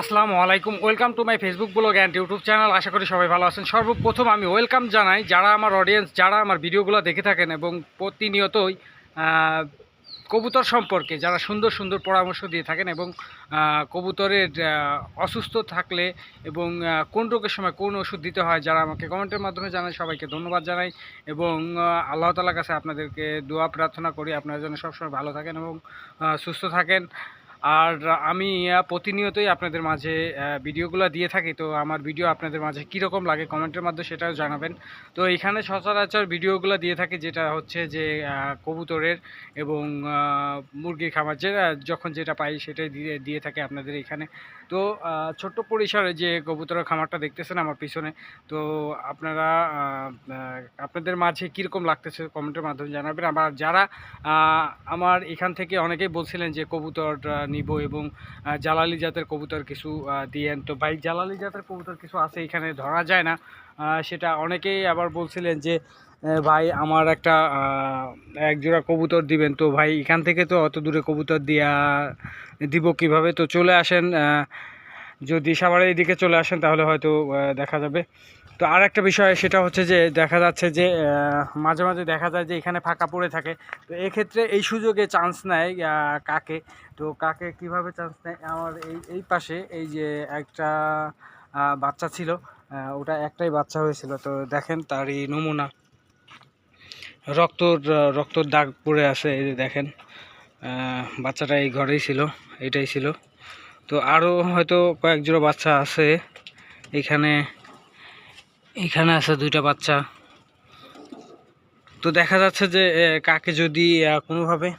আসসালামু আলাইকুম। Welcome to my Facebook blog and YouTube channel আশা করি সবাই ভালো আছেন। সর্বপ্রথম আমি ওয়েলকাম জানাই যারা আমার অডিয়েন্স যারা আমার ভিডিওগুলো দেখে থাকেন এবং প্রতিনিয়তই কবুতর সম্পর্কে যারা সুন্দর সুন্দর পরামর্শ দিয়ে থাকেন এবং কবুতরের অসুস্থ থাকলে এবং কোন রোগের সময় কোন ওষুধ দিতে হয় যারা আমাকে কমেন্টের মাধ্যমে জানায়, সবাইকে ধন্যবাদ জানাই এবং আল্লাহ তালার কাছে আপনাদেরকে দোয়া প্রার্থনা করি। আপনারা যেন সবসময় ভালো থাকেন এবং সুস্থ থাকেন। আর আমি প্রতিনিয়তই আপনাদের মাঝে ভিডিওগুলো দিয়ে থাকি, তো আমার ভিডিও আপনাদের মাঝে কীরকম লাগে কমেন্টের মাধ্যমে সেটাও জানাবেন। তো এখানে সচরাচর ভিডিওগুলো দিয়ে থাকি, যেটা হচ্ছে যে কবুতরের এবং মুরগির খামার, যে, যখন যেটা পাই সেটাই দিয়ে দিয়ে থাকে আপনাদের এখানে। তো ছোট্ট পরিসরে যে কবুতরের খামারটা দেখতেছেন আমার পিছনে, তো আপনারা আপনাদের মাঝে কীরকম লাগতেছে কমেন্টের মাধ্যমে জানাবেন। আবার যারা আমার এখান থেকে অনেকেই বলছিলেন যে কবুতর নিব এবং জালালি জাতের কবুতর কিছু দিয়েন তো ভাই, জালালি জাতের কবুতর কিছু আছে, এখানে ধরা যায় না। সেটা অনেকেই আবার বলছিলেন যে ভাই, আমার একটা এক জোড়া কবুতর দিবেন। তো ভাই, এখান থেকে তো অত দূরে কবুতর দিয়া দিব কীভাবে? তো চলে আসেন যদি সাভারের দিকে চলে আসেন, তাহলে হয়তো দেখা যাবে। তো আর একটা বিষয়, সেটা হচ্ছে যে দেখা যাচ্ছে যে মাঝে মাঝে দেখা যায় যে এখানে ফাঁকা পড়ে থাকে। তো এক্ষেত্রে এই সুযোগে চান্স নেয় কাকে? তো কাকে কীভাবে চান্স নেয়? আমার এই এই পাশে এই যে একটা বাচ্চা ছিল ওটা একটাই বাচ্চা হয়েছিল। তো দেখেন তারই নমুনা। রক্তর রক্তর দাগ পড়ে আছে, এই যে দেখেন বাচ্চাটা এই ঘরেই ছিল, এটাই ছিল। তো আরও হয়তো কয়েক জোড়া বাচ্চা আছে, এখানে এখানে আছে দুইটা বাচ্চা। তো দেখা যাচ্ছে যে কাকে যদি কোনোভাবে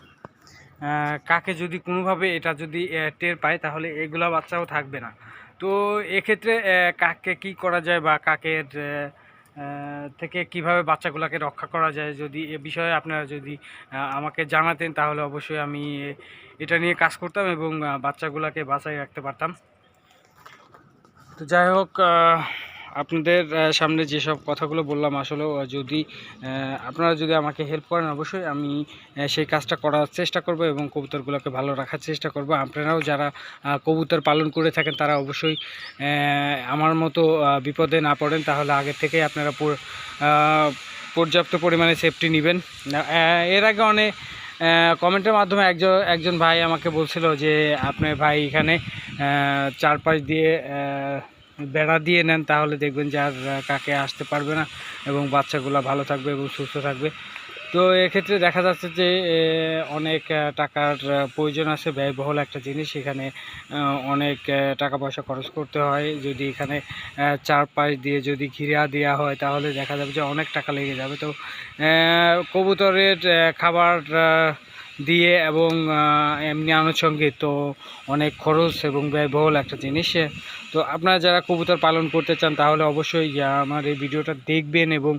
কাকে যদি কোনোভাবে এটা যদি টের পায়, তাহলে এগুলা বাচ্চাও থাকবে না। তো এক্ষেত্রে কাকে কি করা যায় বা কাকের থেকে কীভাবে বাচ্চাগুলোকে রক্ষা করা যায়, যদি এ বিষয়ে আপনারা যদি আমাকে জানাতেন, তাহলে অবশ্যই আমি এটা নিয়ে কাজ করতাম এবং বাচ্চাগুলোকে বাঁচাই রাখতে পারতাম। তো যাই হোক আপনাদের সামনে যেসব কথাগুলো বললাম, আসলে যদি আপনারা যদি আমাকে হেল্প করেন, অবশ্যই আমি সেই কাজটা করার চেষ্টা করব এবং কবুতরগুলোকে ভালো রাখার চেষ্টা করব। আপনারাও যারা কবুতর পালন করে থাকেন, তারা অবশ্যই আমার মতো বিপদে না পড়েন। তাহলে আগে থেকেই আপনারা পর্যাপ্ত পরিমাণে সেফটি নেবেন। এর আগে অনেক কমেন্টের মাধ্যমে একজন একজন ভাই আমাকে বলছিল যে, আপনার ভাই এখানে চারপাশ দিয়ে বেড়া দিয়ে নেন, তাহলে দেখবেন যে আর কাকে আসতে পারবে না এবং বাচ্চাগুলো ভালো থাকবে এবং সুস্থ থাকবে। তো এক্ষেত্রে দেখা যাচ্ছে যে অনেক টাকার প্রয়োজন আছে, ব্যয়বহুল একটা জিনিস। এখানে অনেক টাকা পয়সা খরচ করতে হয়। যদি এখানে চারপাশ দিয়ে যদি ঘিরা দেওয়া হয়, তাহলে দেখা যাবে যে অনেক টাকা লেগে যাবে। তো কবুতরের খাবার দিয়ে এবং এমনি আনুষঙ্গিক তো অনেক খরচ এবং ব্যয়বহুল একটা জিনিস। তো আপনারা যারা কবুতর পালন করতে চান, তাহলে অবশ্যই আমার এই ভিডিওটা দেখবেন এবং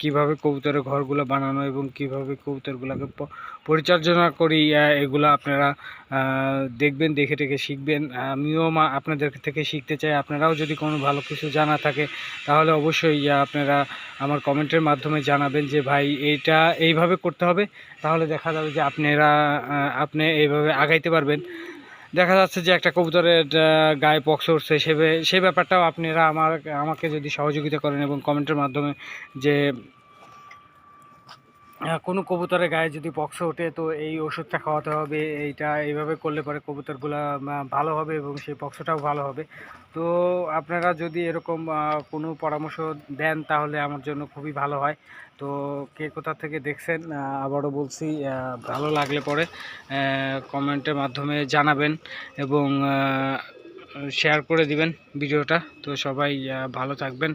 কীভাবে কবুতরের ঘরগুলো বানানো এবং কীভাবে কবুতরগুলোকে পরিচর্যা করি এগুলো আপনারা দেখবেন, দেখে টেখে শিখবেন। আমিও মা, আপনাদের থেকে শিখতে চাই। আপনারাও যদি কোনো ভালো কিছু জানা থাকে, তাহলে অবশ্যই আপনারা আমার কমেন্টের মাধ্যমে জানাবেন যে, ভাই, এইটা এইভাবে করতে হবে। তাহলে দেখা যাবে যে আপনারা আপনি এইভাবে আগাইতে পারবেন। দেখা যাচ্ছে যে একটা কবুতরের গায়ে পক্স উঠছে সে সেই ব্যাপারটাও আপনারা আমার, আমাকে যদি সহযোগিতা করেন এবং কমেন্টের মাধ্যমে যে কোনো কবুতরের গায়ে যদি পক্স ওঠে, তো এই ওষুধটা খাওয়াতে হবে। এইটা এইভাবে করলে পরে কবুতরগুলো ভালো হবে এবং সেই পক্সটাও ভালো হবে। তো আপনারা যদি এরকম কোনো পরামর্শ দেন, তাহলে আমার জন্য খুবই ভালো হয়। তো কে কোথা থেকে দেখছেন আবারও বলছি ভালো লাগলে পরে কমেন্টের মাধ্যমে জানাবেন এবং শেয়ার করে দিবেন ভিডিওটা। তো সবাই ভালো থাকবেন।